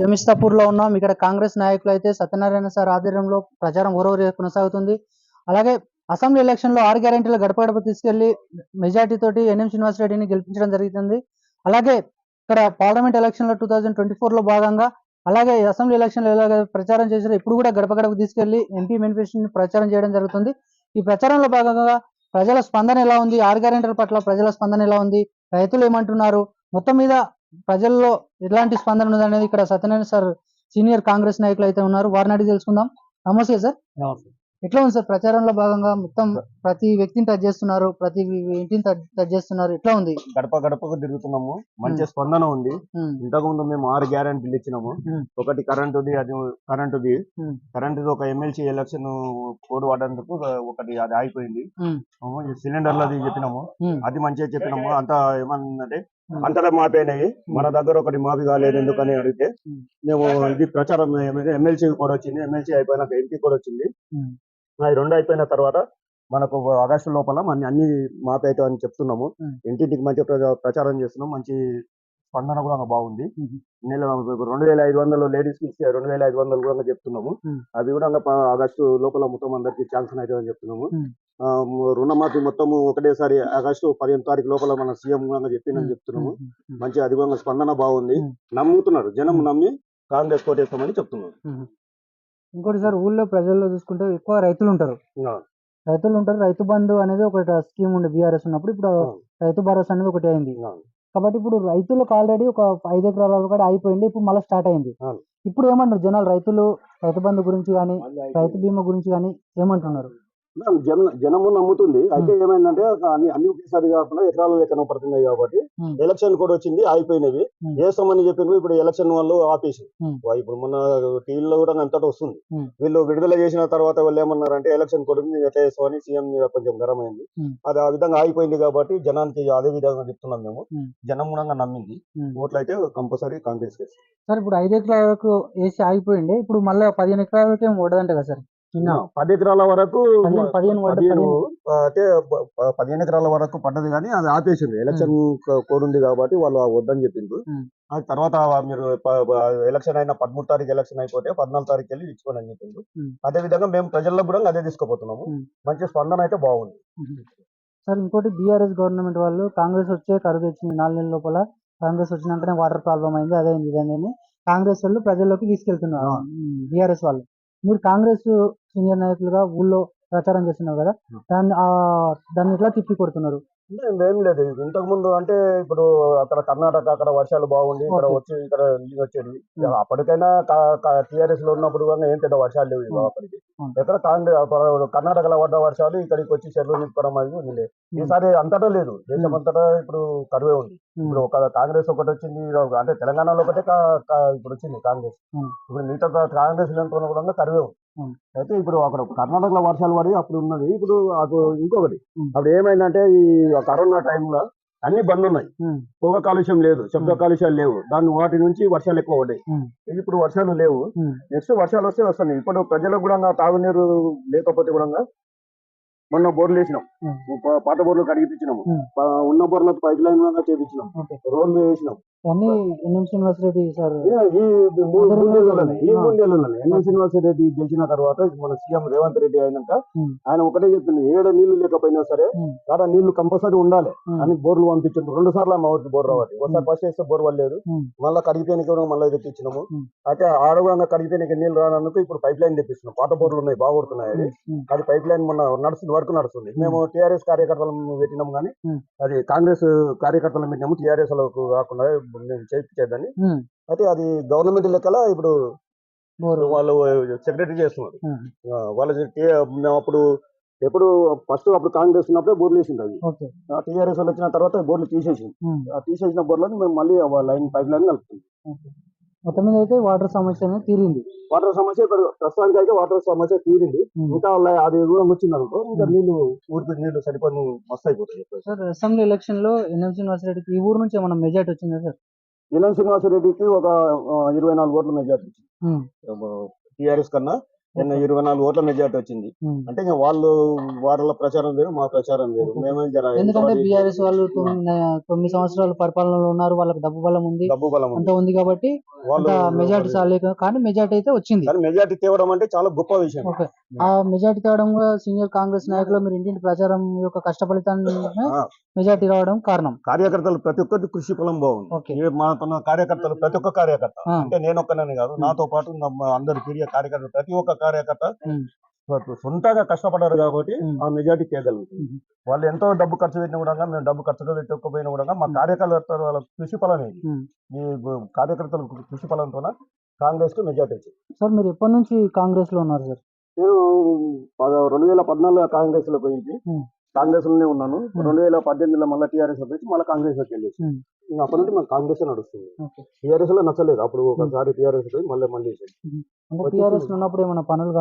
జమిస్తాపూర్లో ఉన్నాం. ఇక్కడ కాంగ్రెస్ నాయకులు అయితే సత్యనారాయణ సార్ ఆధ్వర్యంలో ప్రచారం ఓరోరి కొనసాగుతుంది. అలాగే అసెంబ్లీ ఎలక్షన్లో ఆరు గ్యారెంటీలు గడప గడప తీసుకెళ్ళి మెజార్టీ తోటి ఎన్ఎం శ్రీనివాస్ రెడ్డిని గెలిపించడం జరుగుతుంది. అలాగే ఇక్కడ పార్లమెంట్ ఎలక్షన్లో టూ థౌజండ్ ట్వంటీ ఫోర్లో భాగంగా అలాగే అసెంబ్లీ ఎలక్షన్లో ఎలాగ ప్రచారం చేశారో ఇప్పుడు కూడా గడప గడప తీసుకెళ్ళి ఎంపీ మేనిఫెస్టోని ప్రచారం చేయడం జరుగుతుంది. ఈ ప్రచారంలో భాగంగా ప్రజల స్పందన ఎలా ఉంది? ఆరు గ్యారెంటీల పట్ల ప్రజల స్పందన ఎలా ఉంది? రైతులు ఏమంటున్నారు? మొత్తం మీద ప్రజల్లో ఎలాంటి స్పందన ఉంది అనేది ఇక్కడ సత్యనారాయణ సార్ సీనియర్ కాంగ్రెస్ నాయకులు అయితే ఉన్నారు. వారిని అడిగి తెలుసుకుందాం. నమస్తే సార్. ఎట్లా ఉంది సార్? ప్రచారంలో భాగంగా మొత్తం ప్రతి వ్యక్తిని టచ్ చేస్తున్నారు ప్రతి ఇంటిని టచ్ చేస్తున్నారు. ఎట్లా ఉంది? గడప గడపకు తిరుగుతున్నాము. మంచి స్పందన ఉంది. ఇంతకు ముందు మేము ఆరు గ్యారంటీలు ఇచ్చినాము. ఒకటి కరెంటుది అది కరెంటుది. కరెంటుది ఒక ఎమ్మెల్సీ ఎలక్షన్ కోడ్ వాడేందుకు ఒకటి అది ఆగిపోయింది. సిలిండర్లది చెప్పినాము. అది మంచిగా చెప్పినాము. అంత ఏమన్నంటే. అంతటా మాపైనాయి మన దగ్గర ఒకటి మాపి కాలేదు ఎందుకని అడిగితే. మేము ఇది ప్రచారం ఎమ్మెల్సీ కూడా వచ్చింది ఎమ్మెల్సీ అయిపోయినాక ఎంపీ కూడా వచ్చింది. అది రెండు అయిపోయిన తర్వాత మనకు ఆగస్టు లోపల మన అన్ని మాపి అవుతాయని చెప్తున్నాము. ఇంటింటికి మంచి ప్ర- ప్రచారం చేస్తున్నాం మంచి స్పందన కూడా బాగుంది. నెల రెండు వేల ఐదు వందలు లేడీస్కి ఇస్తే రెండు వేల ఐదు వందలు కూడా చెప్తున్నాము. అవి కూడా ఆగస్టు లోపల మొత్తం అందరికి ఛాన్సన్ అవుతుందని చెప్తున్నాము. Hmm. ఆ, మ- రుణమాఫీ మొత్తం ఒకటేసారి ఆగస్టు పదిహేను తారీఖు లోపల మన సీఎం కూడా చెప్పిందని చెప్తున్నాము. మంచి అధికంగా స్పందన బాగుంది. నమ్ముతున్నారు. జనం. నమ్మి కాంగ్రెస్ కోటేస్తామని చెప్తున్నారు. ఇంకోటి సార్ ఊళ్ళో ప్రజల్లో చూసుకుంటే ఎక్కువ రైతులు ఉంటారు. ఇంకా రైతులు ఉంటారు. రైతు బంధు అనేది ఒక స్కీమ్ ఉండే బీఆర్ఎస్ ఉన్నప్పుడు ఇప్పుడు. రైతు భరోసా అనేది ఒకటి అయింది. కాబట్టి ఇప్పుడు రైతులకు ఆల్రెడీ ఒక ఐదు ఎకరాల వరకు కూడా అయిపోయింది ఇప్పుడు మళ్ళీ స్టార్ట్ అయింది. ఇప్పుడు ఏమంటారు జనాలు రైతులు రైతు బంధు గురించి కానీ రైతు బీమా గురించి కానీ ఏమంటున్నారు? జన జనము నమ్ముతుంది అయితే ఏమైందంటే అన్ని అన్ని ఒకేసారి కాకుండా ఎకరాల లెక్కన పడుతున్నాయి కాబట్టి. ఎలక్షన్ కూడా వచ్చింది అయిపోయినవి Hmm. వేస్తామని చెప్పిన ఇప్పుడు ఎలక్షన్ వాళ్ళు ఆపేసి. ఇప్పుడు మన టీవీలో కూడా అంతటా వస్తుంది. వీళ్ళు విడుదల చేసిన తర్వాత వాళ్ళు ఏమన్నారంటే ఎలక్షన్ కూడా ఎట్లా చేస్తామని సీఎం మీద కొంచెం గరం అయింది Hmm. అది ఆ విధంగా అయిపోయింది కాబట్టి జనానికి అదే విధంగా చెప్తున్నాం మేము. జనం కూడా నమ్మింది. ఓట్లు అయితే కంపల్సరీ కాంగ్రెస్ కేసు సార్ ఇప్పుడు ఐదు ఎకరాల వరకు వేసి ఆగిపోయింది ఇప్పుడు మళ్ళీ పదిహేను ఎకరాల వరకు ఏమి ఉండదంట కదా సార్ పది ఎకరాల వరకు పదిహేను ఆ, అంటే పదిహేను ఎకరాల వరకు పడ్డది కానీ అది ఆపేసింది ఎలక్షన్ కోడ్ ఉంది కాబట్టి వాళ్ళు ఆ వద్దని చెప్పిండ్రు. అది తర్వాత మీరు ఎలక్షన్ అయిన పదమూడు తారీఖు ఎలక్షన్ అయిపోతే పద్నాలుగు తారీఖు వెళ్ళి ఇచ్చుకోండి అని చెప్పిండ్రు. Hmm. అదే విధంగా మేము ప్రజల్లో కూడా అదే తీసుకుపోతున్నాము. మంచి స్పందన అయితే బాగుంది. సార్ ఇంకోటి బీఆర్ఎస్ గవర్నమెంట్ వాళ్ళు కాంగ్రెస్ వచ్చే కరువు తెచ్చింది నాలుగు నెలల లోపల. కాంగ్రెస్ వచ్చినాకనే వాటర్ ప్రాబ్లం అయింది అదే అయింది ఇదే అని కాంగ్రెస్ వాళ్ళు ప్రజల్లోకి తీసుకెళ్తున్నారు. ఆ. బీఆర్ఎస్ వాళ్ళు. మీరు కాంగ్రెస్ సీనియర్ నాయకులుగా ఊళ్ళో ప్రచారం చేస్తున్నారు కదా. దాన్ని ఆ దాన్ని ఎట్లా తిప్పి కొడుతున్నారు ఏం లేదు ఇంతకు ముందు అంటే ఇప్పుడు అక్కడ కర్ణాటక అక్కడ వర్షాలు బాగుండి ఇక్కడ. వచ్చి ఇక్కడ నీళ్ళు వచ్చేది. అప్పటికైనా టిఆర్ఎస్లో ఉన్నప్పుడు కూడా ఏం పెద్ద వర్షాలు లేవు. అప్పటికి. ఎక్కడ కాంగ్రెస్ కర్ణాటకలో పడ్డ వర్షాలు ఇక్కడికి వచ్చి చెరువులు నింపుకోవడం అవి. ఈసారి అంతటా లేదు దేశం అంతటా ఇప్పుడు కరువే ఉంది. ఇప్పుడు ఒక కాంగ్రెస్ ఒకటి వచ్చింది అంటే తెలంగాణలో ఒకటే ఇప్పుడు వచ్చింది కాంగ్రెస్. ఇప్పుడు మిగతా కాంగ్రెస్ నియంత్రణ కూడా కరువే ఉంది. అయితే ఇప్పుడు అక్కడ కర్ణాటకలో వర్షాలు పడి అప్పుడు ఉన్నది ఇప్పుడు ఇంకొకటి. అప్పుడు ఏమైందంటే ఈ కరోనా టైంలో అన్ని బంద్ ఉన్నాయి. పొగ కాలుష్యం లేదు. శబ్ద. కాలుష్యాలు లేవు. దాని వాటి నుంచి వర్షాలు ఎక్కువ పడ్డాయి. Hmm. ఇప్పుడు వర్షాలు లేవు. నెక్స్ట్ వర్షాలు వస్తే వస్తున్నాయి. ఇప్పుడు ప్రజలకు కూడా తాగునీరు లేకపోతే కూడా మొన్న బోర్లు వేసినాం. పాత బోర్లు కడిగిపించినాము. ఉన్న బోర్లకు పైప్ లైన్ చేపించినాం. రోడ్లు వేసినాం. అన్ని ఎన్ఎం శ్రీనివాస్ రెడ్డి సార్ ఈ ఈ మూడు అదే మూడు రోజులు నెలలనే, ఈ ఆ. మూడు నెలలనే ఎన్ఎం శ్రీనివాస రెడ్డి గెలిచిన తర్వాత మన సీఎం రేవంత్ రెడ్డి అయినాక. ఆయన ఒకటే చెప్పింది ఏడ నీళ్ళు లేకపోయినా సరే. కాడ నీళ్ళు కంపల్సరీ ఉండాలి. అని బోర్లు పంపించారు రెండు సార్లు మా ఊరికి బోర్ రావాలి ఒకసారి ఫస్ట్ వేస్తే బోర్ Hmm. మళ్ళీ కడిగిపోయినకి కూడా మళ్ళీ తెప్పించినాము. అయితే ఆడవాగా కడిగిపోయినకి నీళ్ళు రానందుకు ఇప్పుడు పైప్ లైన్ తెప్పిస్తున్నాం పాత బోర్లు ఉన్నాయి బాగుడుతున్నాయి అది. అది పైప్ లైన్ మొన్న నడుస్తుంది వర్క్ నడుస్తుంది మేము టీఆర్ఎస్ కార్యకర్తలను పెట్టినాం కానీ. అది కాంగ్రెస్ కార్యకర్తలను పెట్టినాము టీఆర్ఎస్ కాకుండా మేము చేయించేద్దని Hmm. అయితే అది గవర్నమెంట్ లెక్కల ఇప్పుడు వాళ్ళు సెక్రటరీ చేస్తున్నారు. వాళ్ళ మేము అప్పుడు ఎప్పుడు ఫస్ట్ అప్పుడు కాంగ్రెస్ ఉన్నప్పుడే బోర్లు వేసింది అది టీఆర్ఎస్ వాళ్ళు వచ్చిన తర్వాత బోర్లు తీసేసింది. ఆ తీసేసిన బోర్లను మేము మళ్ళీ లైన్ పైప్ లైన్ కలుపుతుంది మొత్తం మీద అయితే వాటర్ సమస్య అనేది తీరింది. వాటర్ సమస్య ఇప్పుడు ప్రస్తుతానికి అయితే వాటర్ సమస్య తీరింది. ఇంకా అది దూరం వచ్చింది అనుకో ఇంకా. నీళ్ళు ఊరికి నీళ్ళు సరిపోయి మస్తు అయిపోతాయి సార్ అసెంబ్లీ ఎలక్షన్లో ఎన్ఎం శ్రీనివాస్ రెడ్డికి ఈ ఊరు నుంచి ఏమన్నా మెజార్టీ వచ్చిందా సార్? వినయ్ శ్రీనివాసరెడ్డికి ఒక ఇరవై నాలుగు ఓట్ల మెజార్టీ ఉమ్, టీఆర్ఎస్ కన్నా నిన్న ఇరవై నాలుగు ఓట్ల మెజార్టీ వచ్చింది. అంటే ఇంకా వాళ్ళు వాళ్ళ ప్రచారం వేరు మా ప్రచారం వేరు. మేమే జర ఎందుకంటే బీఆర్ఎస్ వాళ్ళు తొమ్మిది సంవత్సరాలు పరిపాలనలో ఉన్నారు వాళ్ళకి డబ్బు బలం ఉంది. డబ్బు బలం అంత ఉంది కాబట్టి వాళ్ళు మెజార్టీ చాలేక కానీ మెజార్టీ అయితే వచ్చింది. కానీ మెజార్టీ తేవడం అంటే చాలా గొప్ప విషయం. ఆ మెజార్టీ తేవడం సీనియర్ కాంగ్రెస్ నాయకులు మీరు ఇంటింటి ప్రచారం యొక్క కష్టఫలితాన్ని ఆ, మెజార్టీ రావడం కారణం. కార్యకర్తలు ప్రతి ఒక్కరికి కృషి ఫలం బాగుంది. ఓకే. ఏ మాకున్న కార్యకర్తలు ప్రతి ఒక్క కార్యకర్త అంటే నేను ఒక్కనని కాదు. నాతో పాటు మా అందరు తిరిగే కార్యకర్తలు ప్రతి ఒక్క కార్యకర్త. సొంతంగా కష్టపడ్డారు కాబట్టి. ఆ మెజార్టీ తేగలుగుతుంది. ఉమ్. వాళ్ళు ఎంతో డబ్బు ఖర్చు పెట్టిన కూడా మేము డబ్బు ఖర్చు పెట్టకపోయినా కూడా మా కార్యకర్తల వాళ్ళ కృషి ఫలం ఇది. ఉమ్. ఈ కార్యకర్తల కృషి ఫలంతో కాంగ్రెస్కు మెజార్టీ వచ్చింది. సార్ మీరు ఎప్పటి నుంచి కాంగ్రెస్లో ఉన్నారు సార్? నేను రెండు వేల పద్నాలుగులో కాంగ్రెస్లో పోయింది. కాంగ్రెస్లోనే ఉన్నాను. రెండు వేల పద్దెనిమిదిలో మళ్ళీ టీఆర్ఎస్లో పోయి మళ్ళీ కాంగ్రెస్లోకి వెళ్ళేసి. ఇంకా అప్పటి నుండి మాకు కాంగ్రెస్ నడుస్తుంది. టీఆర్ఎస్లో నచ్చలేదు. అప్పుడు ఒకసారి టీఆర్ఎస్ పోయి మళ్ళీ మళ్ళీ టీఆర్ఎస్ ఉన్నప్పుడు ఏమైనా పనులు?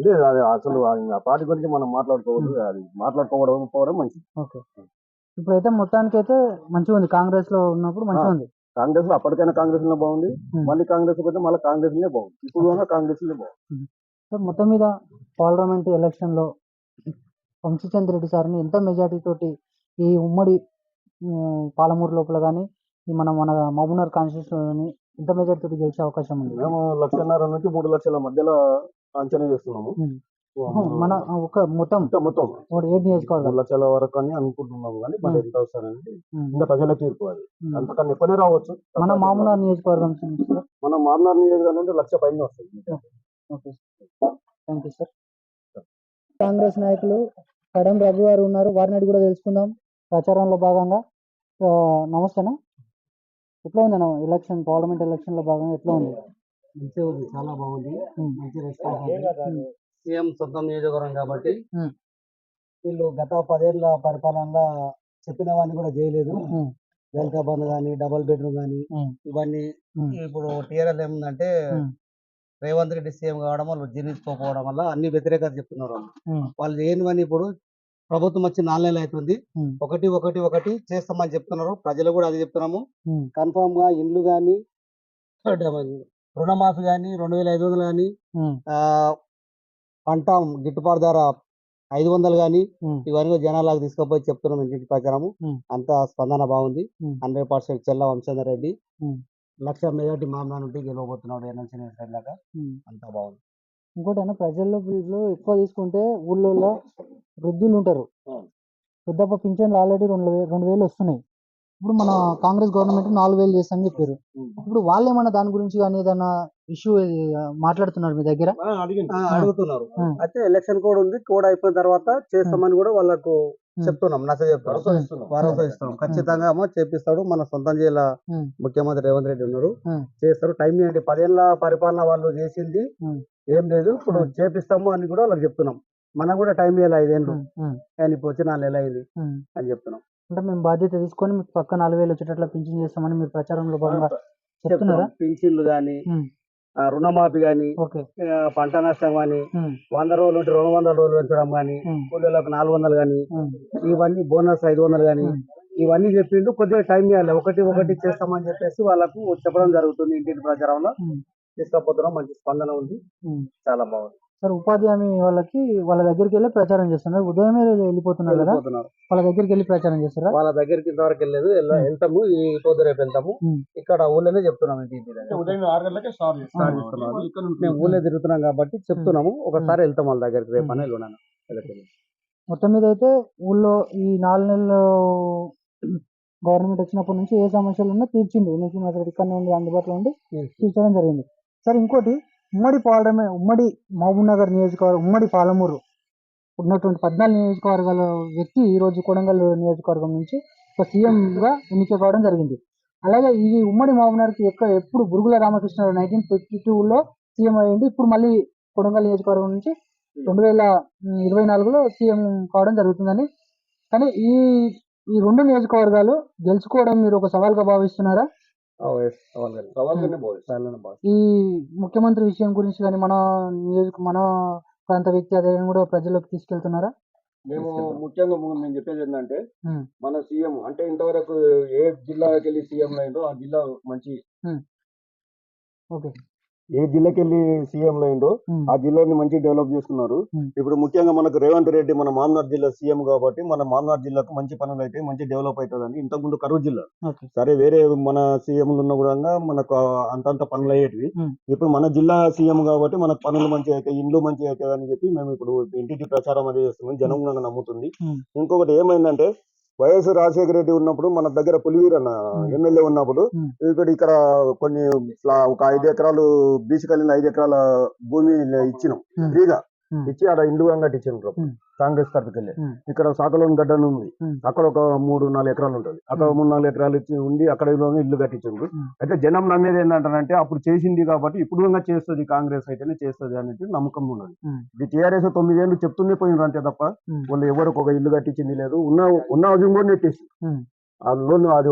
ఇదే అది అసలు ఆ పార్టీ గురించి మనం మాట్లాడుకోవద్దు అది మాట్లాడుకోవడం పోవడం మంచిది. ఇప్పుడైతే మొత్తానికి అయితే మంచిగా ఉంది. కాంగ్రెస్లో ఉన్నప్పుడు మంచిగా ఉంది. కాంగ్రెస్లో అప్పటికైనా కాంగ్రెస్లో బాగుంది. మళ్ళీ కాంగ్రెస్ పోతే మళ్ళీ కాంగ్రెస్ లే బాగుంది. ఇప్పుడు కాంగ్రెస్ లే బాగుంది. సార్ మొత్తం మీద పార్లమెంట్ ఎలక్షన్లో వంశీచంద్ర రెడ్డి సార్ని ఎంత మెజార్టీ తోటి ఈ ఉమ్మడి ఉమ్, పాలమూరు లోపల కానీ ఈ మన మన మహబూబ్నగర్ కాన్స్టిట్యూషన్ ఎంత మెజార్టీ తోటి గెలిచే అవకాశం ఉంది? మేము లక్షన్నర నుంచి మూడు లక్షల మధ్యలో అంచనా చేస్తున్నాము. మన ఒక మొత్తం? మొత్తం ఏడు నియోజకవర్గాలు. మూడు లక్షల వరకు అని అనుకుంటున్నాము కానీ మరి ఎంత వస్తారంటే ఉమ్. ఇంకా ప్రజల తీర్పు అది. అంతకన్నా ఎక్కువనే రావచ్చు. మన మామూలు నియోజకవర్గం మన మార్నార్ నియోజకవర్గం నుండి లక్ష పైన వస్తుంది okay thank you sir Congress నాయకులు కడం రఘు గారు ఉన్నారు వారిని అడిగి కూడా తెలుసుకుందాం ప్రచారంలో భాగంగా నమస్తేనా ఎట్లా ఉంది అన్న ఎలక్షన్ పార్లమెంట్ ఎలక్షన్లో భాగంగా ఎట్లా ఉంది మంచిగా ఉంది చాలా బాగుంది. మంచి రెస్పాన్స్ సీఎం సొంత నియోజకవర్గం కాబట్టి. వీళ్ళు గత పదేళ్ళ పరిపాలనలో చెప్పినవన్నీ కూడా చేయలేదు. దళిత బంధు కానీ డబుల్ బెడ్రూమ్ కానీ ఉమ్. ఇవన్నీ. ఇప్పుడు టీఆర్ఎల్ ఏముందంటే. రేవంత్ రెడ్డి సీఎం కావడం వాళ్ళు జీర్ణించుకోకపోవడం వల్ల అన్ని వ్యతిరేకత చెప్తున్నారు వాళ్ళు. చేయనివన్నీ ఇప్పుడు ప్రభుత్వం వచ్చి నాలుగు నెలలు అవుతుంది. ఒకటి ఒకటి ఒకటి చేస్తామని చెప్తున్నారు ప్రజలు కూడా అది చెప్తున్నాము. కన్ఫామ్గా ఇండ్లు కానీ రుణమాఫీ కానీ రెండు వేల ఐదు వందలు కానీ పంట గిట్టుబాటు ధర ఐదు వందలు కానీ. ఇవన్నీ జనాలకు తీసుకుపోయి చెప్తున్నాం ఇంటింటి ప్రచారము ఉమ్. అంత స్పందన బాగుంది. హండ్రెడ్ పర్సెంట్ చెల్ల వంశేందర్ రెడ్డి. లక్ష మెజార్టీ మామూలు నుండి గెలవబోతున్నాడు ఎన్ఎంసీ లాగా. అంతా బాగుంది. ఇంకోటి అన్న ప్రజల్లో వీళ్ళు ఎక్కువ తీసుకుంటే ఊళ్ళో వృద్ధులు ఉంటారు. పెద్దప్ప పింఛన్లు ఆల్రెడీ రెండు వేలు రెండు వేలు వస్తున్నాయి. ఇప్పుడు మన కాంగ్రెస్ గవర్నమెంట్ నాలుగు వేలు చేస్తామని చెప్పారు. ఇప్పుడు వాళ్ళు ఏమన్నా దాని గురించి కానీ ఏదన్నా ఇష్యూ మాట్లాడుతున్నారు మీ దగ్గర? అడుగుతున్నారు. అయితే ఎలక్షన్ కోడ్ ఉంది. కోడ్ అయిపోయిన తర్వాత చేస్తామని కూడా వాళ్ళకు. చెప్తున్నాం నచ్చ చెప్తున్నాం భరోసా ఇస్తున్నాం. ఖచ్చితంగా అమ్మో చేపిస్తాడు మన సొంతం జిల్లా. ముఖ్యమంత్రి రేవంత్ రెడ్డి ఉన్నారు. చేస్తారు టైం ఏంటి పదేళ్ళ పరిపాలన వాళ్ళు చేసింది. ఏం లేదు ఇప్పుడు. చేపిస్తాము అని కూడా వాళ్ళకి చెప్తున్నాం మనం కూడా టైం ఇవ్వాలి ఐదేళ్ళు. కానీ ఇప్పుడు వచ్చి నాలుగు నెలలు అయింది. అని చెప్తున్నాం అంటే మేము బాధ్యత తీసుకొని మీకు పక్క నాలుగు వేలు వచ్చేటట్లు పింఛన్ చేస్తామని మీరు ప్రచారంలో భాగంగా చెప్తున్నారా చెప్తున్నాం పింఛన్లు కానీ. రుణమాఫీ కానీ ఓకే పంట నష్టం కానీ ఉమ్. వంద రోజులు ఉంటే రెండు వందల రోజులు పెంచడం కానీ ఉమ్. కూలీలకు నాలుగు వందలు కానీ ఉమ్. ఇవన్నీ బోనస్ ఐదు వందలు కానీ ఉమ్. ఇవన్నీ చెప్పిండు కొద్దిగా టైం ఇవ్వాలి ఒకటి ఒకటి చేస్తామని చెప్పేసి వాళ్ళకు చెప్పడం జరుగుతుంది ఇంటింటి ప్రచారంలో. తీసుకపోతున్నాం మంచి స్పందన ఉంది. చాలా బాగుంది సార్ ఉపాధి హామీ వాళ్ళకి వాళ్ళ దగ్గరికి వెళ్ళి ప్రచారం చేస్తున్నారు. ఉదయమే వెళ్ళిపోతున్నారు కదా? వాళ్ళ దగ్గరికి వెళ్ళి ప్రచారం చేస్తారా? వాళ్ళ దగ్గరికి ఇంతవరకు వెళ్ళలేదు. వెళ్తాము. ఈ పొద్దు రేపు వెళ్తాము. ఇక్కడ ఊళ్ళోనే చెప్తున్నాం ఇంటి ఇంటి దగ్గర. ఉదయం ఆరు గంటలకే స్టార్ట్ చేస్తున్నాము. మేము ఊళ్ళో తిరుగుతున్నాం కాబట్టి చెప్తున్నాము. ఒకసారి వెళ్తాం వాళ్ళ దగ్గరికి రేపు అని వెళ్ళున్నాను మొత్తం మీద అయితే ఊళ్ళో ఈ నాలుగు నెలలు గవర్నమెంట్ వచ్చినప్పటి నుంచి ఏ సమస్యలు ఉన్నా తీర్చింది ఎన్ఎస్సీ మాత్రం ఇక్కడనే ఉండి అందుబాటులో ఉండి తీర్చడం జరిగింది. సార్ ఇంకోటి ఉమ్మడి పాలమే ఉమ్మడి మహబూబ్నగర్ నియోజకవర్గం ఉమ్మడి పాలమూరు ఉన్నటువంటి పద్నాలుగు నియోజకవర్గాల వ్యక్తి ఈరోజు కొడంగల్ నియోజకవర్గం నుంచి ఒక సీఎంగా ఎన్నిక కావడం జరిగింది. అలాగే ఇది ఉమ్మడి మహబూబ్నగర్కి ఎక్కడ ఎప్పుడు బురుగుల రామకృష్ణ నైన్టీన్ ఫిఫ్టీ టూలో సీఎం అయ్యింది ఇప్పుడు మళ్ళీ కొడంగల్ నియోజకవర్గం నుంచి రెండు వేల ఇరవై నాలుగులో సీఎం కావడం జరుగుతుందని. కానీ ఈ ఈ రెండు నియోజకవర్గాలు గెలుచుకోవడం మీరు ఒక సవాల్గా భావిస్తున్నారా? ఈ ముఖ్యమంత్రి విషయం గురించి కానీ మన నియోజక మన ప్రాంత వ్యక్తి అదే కూడా ప్రజలకు తీసుకెళ్తున్నారా? మేము ముఖ్యంగా ము- నేను చెప్పేది ఏంటంటే ఉమ్. మన సీఎం అంటే ఇంతవరకు ఏ జిల్లాకి వెళ్ళి సీఎం అయిందో ఆ జిల్లా మంచి ఓకే. ఏ జిల్లాకి వెళ్ళి సీఎం అయిందో ఆ జిల్లాని మంచి డెవలప్ చేసుకున్నారు. ఇప్పుడు ముఖ్యంగా మనకు రేవంత్ రెడ్డి మన మామనార్ జిల్లా సీఎం కాబట్టి మన మామనార్ జిల్లాకు మంచి పనులు అయితే మంచి డెవలప్ అవుతుందని ఇంతకుముందు కరూరు జిల్లా. సరే వేరే మన సీఎంలు ఉన్న కూడా మనకు అంతంత పనులు అయ్యేటివి. ఇప్పుడు మన జిల్లా సీఎం కాబట్టి మనకు పనులు మంచిగా అవుతాయి ఇండ్లు మంచిగా అవుతాయి అని చెప్పి మేము ఇప్పుడు ఇంటింటి ప్రచారం అనేది చేస్తున్నాం. జనం నమ్ముతుంది. ఇంకొకటి ఏమైందంటే వైఎస్ రాజశేఖర రెడ్డి ఉన్నప్పుడు మన దగ్గర పులివీర్ అన్న. ఎమ్మెల్యే ఉన్నప్పుడు. ఇక్కడ ఇక్కడ కొన్ని ఒక ఐదు ఎకరాలు బీచ్ కలిగిన ఐదు ఎకరాల భూమి ఇచ్చినాం. ఫ్రీగా. ఇచ్చి ఆడ ఇండ్లు కట్టించారు Hmm. కాంగ్రెస్ Hmm. ఇక్కడ సాకలోని గడ్డ అని ఉంది. అక్కడ ఒక మూడు నాలుగు ఎకరాలు ఉంటుంది అక్కడ. మూడు నాలుగు ఎకరాలు ఇచ్చి ఉండి అక్కడ ఇల్లు- ఇల్లు Hmm. అయితే జనం నమ్మేది ఏంటంటే అప్పుడు చేసింది కాబట్టి ఇప్పుడు ఇంకా చేస్తుంది కాంగ్రెస్ అయితేనే చేస్తుంది అనేది నమ్మకం ఉన్నది. ఇది టీఆర్ఎస్ తొమ్మిదేళ్ళు చెప్తూనే పోయినారు అంతే తప్ప. వాళ్ళు ఎవరికి ఒక ఇల్లు కట్టించింది లేదు ఉన్న ఉన్న హౌసింగ్ కూడా నెట్టేసి. ఆ లోన్ అది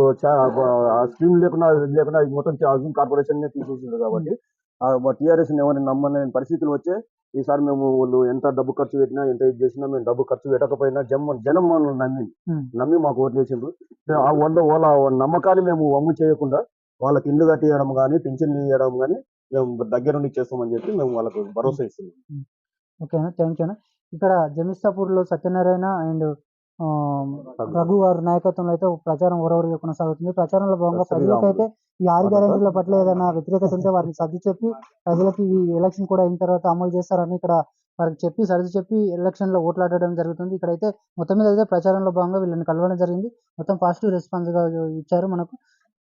స్కీమ్ లేకుండా లేకుండా మొత్తం హౌసింగ్ కార్పొరేషన్ తీసేసింది కాబట్టి టీఆర్ఎస్ ఎవరిని నమ్మలేని పరిస్థితులు వచ్చే ఈసారి మేము వాళ్ళు ఎంత డబ్బు ఖర్చు పెట్టినా ఎంత ఇది చేసినా మేము డబ్బు ఖర్చు పెట్టకపోయినా జనం జనం మనల్ని నమ్మి. నమ్మి మాకు ఓట్లు వేసిండ్రు ఆ వాళ్ళ వాళ్ళ నమ్మకాన్ని మేము వమ్ము చేయకుండా వాళ్ళకి ఇల్లు కట్టియడం కానీ పింఛన్లు ఇవ్వడం కానీ మేము దగ్గరుండి చేస్తామని చెప్పి మేము వాళ్ళకు భరోసా ఇస్తున్నాం. ఓకేనా? థ్యాంక్ యూ ఇక్కడ జమిస్తాపూర్లో సత్యనారాయణ అండ్ రఘు. గారి నాయకత్వంలో అయితే ప్రచారం ఊరవరిగా కొనసాగుతుంది. ప్రచారంలో భాగంగా ప్రజలకైతే ఈ ఆరు గ్యారెంటీల పట్ల ఏదైనా వ్యతిరేకత ఉంటే వారిని సర్ది చెప్పి ప్రజలకి ఈ ఎలక్షన్ కూడా అయిన తర్వాత అమలు చేస్తారని ఇక్కడ వారికి చెప్పి సర్ది చెప్పి ఎలక్షన్లో ఓట్లాడడం జరుగుతుంది. ఇక్కడైతే మొత్తం మీద అయితే ప్రచారంలో భాగంగా వీళ్ళని కలవడం జరిగింది. మొత్తం పాజిటివ్ రెస్పాన్స్గా ఇచ్చారు మనకు.